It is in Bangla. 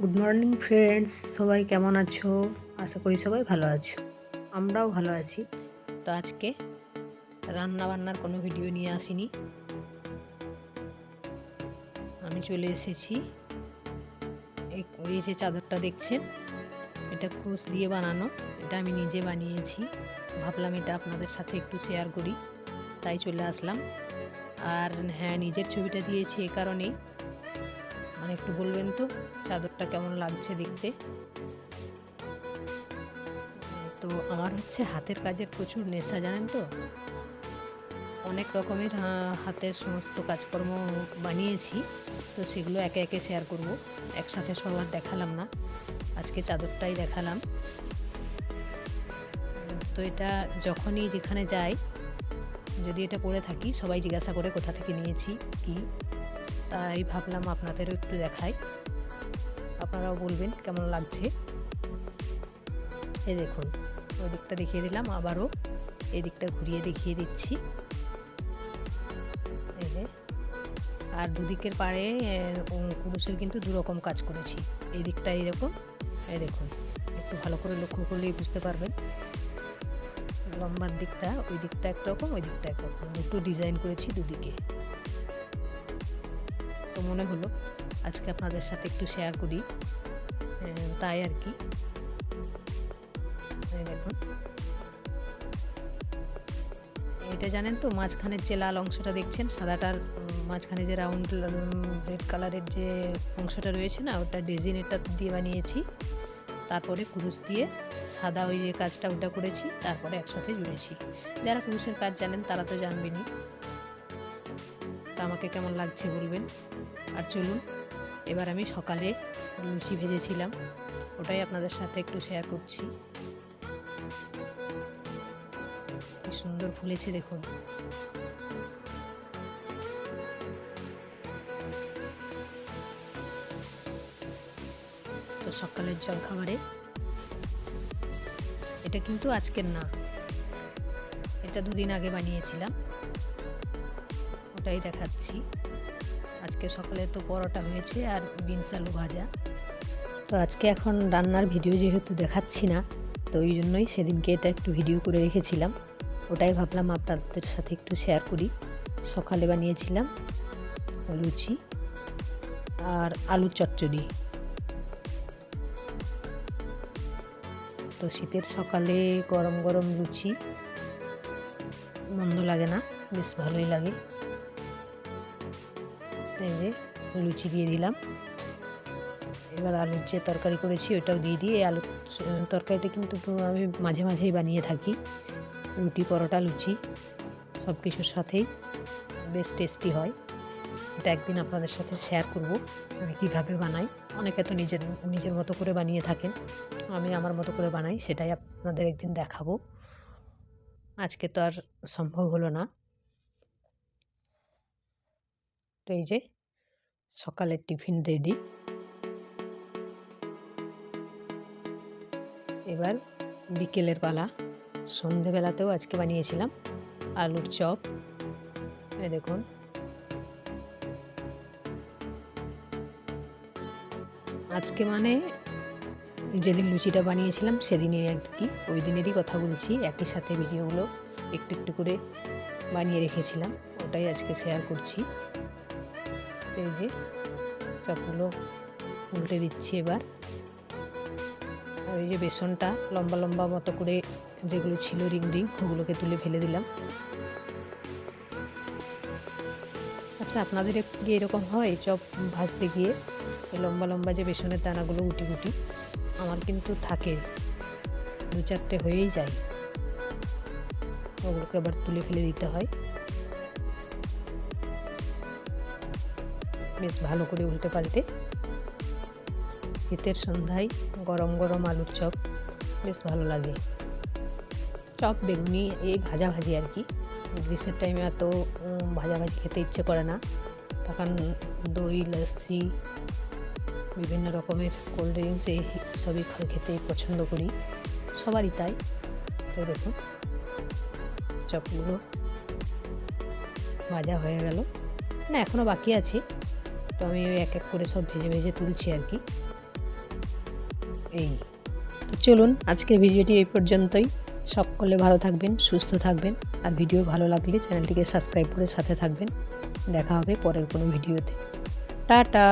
গুড মর্নিং ফ্রেন্ডস সবাই কেমন আছো? আশা করি সবাই ভালো আছো। আমরাও ভালো আছি। তো আজকে রান্না বান্নার কোনো ভিডিও নিয়ে আসিনি। আমি চলে এসেছি। এই যে চাদরটা দেখছেন? এটা ক্রুশ দিয়ে বানানো। এটা আমি নিজে বানিয়েছি। ভাবলাম এটা আপনাদের সাথে একটু শেয়ার করি। তাই চলে আসলাম। আর হ্যাঁ নিজের ছবিটা দিয়েছি এ কারণেই। মানে একটু বলবেন তো, চাদরটা কেমন লাগছে দেখতে? তো আমার হচ্ছে হাতের কাজের প্রচুর নেশা, জানেন তো? অনেক রকমের হাতের সমস্ত কাজকর্ম বানিয়েছি, তো সেগুলো একে একে শেয়ার করব। একসাথে সবার দেখালাম না, আজকে চাদরটাই দেখালাম। তো এটা যখনই যেখানে যাই, যদি এটা পরে থাকি, সবাই জিজ্ঞাসা করে কোথা থেকে নিয়েছি, কি? তাই ভাবলাম আপনাদেরও একটু দেখাই। আপনারাও বলবেন কেমন লাগছে। এই দেখুন, ওই দিকটা দেখিয়ে দিলাম, আবারও এই দিকটা ঘুরিয়ে দেখিয়ে দিচ্ছি। আর দুদিকের পাড়ে কুরুশের কিন্তু দুরকম কাজ করেছি। এই দিকটা এইরকম, এই দেখুন, একটু ভালো করে লক্ষ্য করলেই বুঝতে পারবেন। লম্বার দিকটা, ওই দিকটা একরকম, ওই দিকটা একরকম। দুটো ডিজাইন করেছি দুদিকে। তো মনে হলো আজকে আপনাদের সাথে একটু শেয়ার করি। তাই আর কি। দেখুন। এটা জানেন তো, মাঝখানের যে লাল অংশটা দেখছেন, সাদাটার মাঝখানে যে রাউন্ড রেড কালারের যে অংশটা রয়েছে না, ওটা ডিজাইনেরটা দিয়ে বানিয়েছি। তারপরে কুরুশ দিয়ে সাদা ওই যে কাজটা ওটা করেছি, তারপরে একসাথে জুড়েছি। যারা কুরুশের কাজ জানেন, তারা তো জানবেনই। তা আমাকে কেমন লাগছে বলবেন? আর চলুন, এবার আমি সকালে লুচি ভেজেছিলাম, ওটাই আপনাদের সাথে একটু শেয়ার করছি। কি সুন্দর ফুলেছে দেখুন। তো সকালের জল খাবারে এটা কিন্তু আজকের না, এটা দুদিন আগে বানিয়েছিলাম। ওটাই দেখাচ্ছি। আজকে সকালে তো পরোটা হয়েছে আর বিনস আলু ভাজা। তো আজকে এখন রান্নার ভিডিও যেহেতু দেখাচ্ছি না, তো ওই জন্যই সেদিনকে এটা একটু ভিডিও করে রেখেছিলাম। ওটাই ভাবলাম আপনাদের সাথে একটু শেয়ার করি। সকালে বানিয়েছিলাম লুচি আর আলুর চচ্চড়ি। তো শীতের সকালে গরম গরম লুচি, মন্দ লাগে না, বেশ ভালোই লাগে। এই লুচি দিয়ে দিলাম। এবার আলুর যে তরকারি করেছি ওটাও দিয়ে দিয়ে এই আলুর তরকারিটা কিন্তু আমি মাঝে মাঝেই বানিয়ে থাকি। রুটি, পরোটা, লুচি সব কিছুর সাথেই বেশ টেস্টি হয়। এটা একদিন আপনাদের সাথে শেয়ার করব আমি কীভাবে বানাই। অনেকে তো নিজের নিজের মতো করে বানিয়ে থাকেন। আমি আমার মতো করে বানাই, সেটাই আপনাদের একদিন দেখাবো। আজকে তো আর সম্ভব হলো না। তো এই যে সকালের টিফিন রেডি এবার বিকেলের পালা। সন্ধেবেলাতেও আজকে বানিয়েছিলাম আলুর চপ। এই দেখুন। আজকে মানে যেদিন লুচিটা বানিয়েছিলাম সেদিনই আর কি। ওই দিনেরই কথা বলছি। একই সাথে ভিডিওগুলো একটু একটু করে বানিয়ে রেখেছিলাম। ওটাই আজকে শেয়ার করছি। এই যে চপগুলো উল্টে দিচ্ছি এবার। ওই যে বেসনটা লম্বা লম্বা মতো করে যেগুলো ছিল রিং রিং, ওগুলোকে তুলে ফেলে দিলাম। আচ্ছা আপনাদের কি এরকম হয় চপ ভাজতে গিয়ে? লম্বা লম্বা যে বেসনের দানাগুলো গুটি গুটি, আমার কিন্তু থাকে। দু চারটে হয়েই যায়। ওগুলোকে আবার তুলে ফেলে দিতে হয়। বেশ ভালো করে উল্টে পাল্টে। শীতের সন্ধ্যায় গরম গরম আলুর চপ বেশ ভালো লাগে। চপ বেগুনি এই ভাজাভাজি আর কি। গ্রীষ্মের টাইমে এত উম, ভাজাভাজি খেতে ইচ্ছে করে না। তখন দই লস্যি বিভিন্ন রকমের কোল্ড ড্রিঙ্কস এই সবই খেতে পছন্দ করি। সবারই তাই। দেখুন চপগুলো ভাজা হয়ে গেল। না এখনও বাকি আছে। তো আমি ওই এক এক করে সব ভেজে ভেজে তুলছি আর কি। এই। তো চলুন, আজকের ভিডিওটি এই পর্যন্তই। সব করলে ভালো থাকবেন, সুস্থ থাকবেন, আর ভিডিও ভালো লাগলে চ্যানেলটিকে সাবস্ক্রাইব করে সাথে থাকবেন। দেখা হবে পরের কোনো ভিডিওতে। টাটা!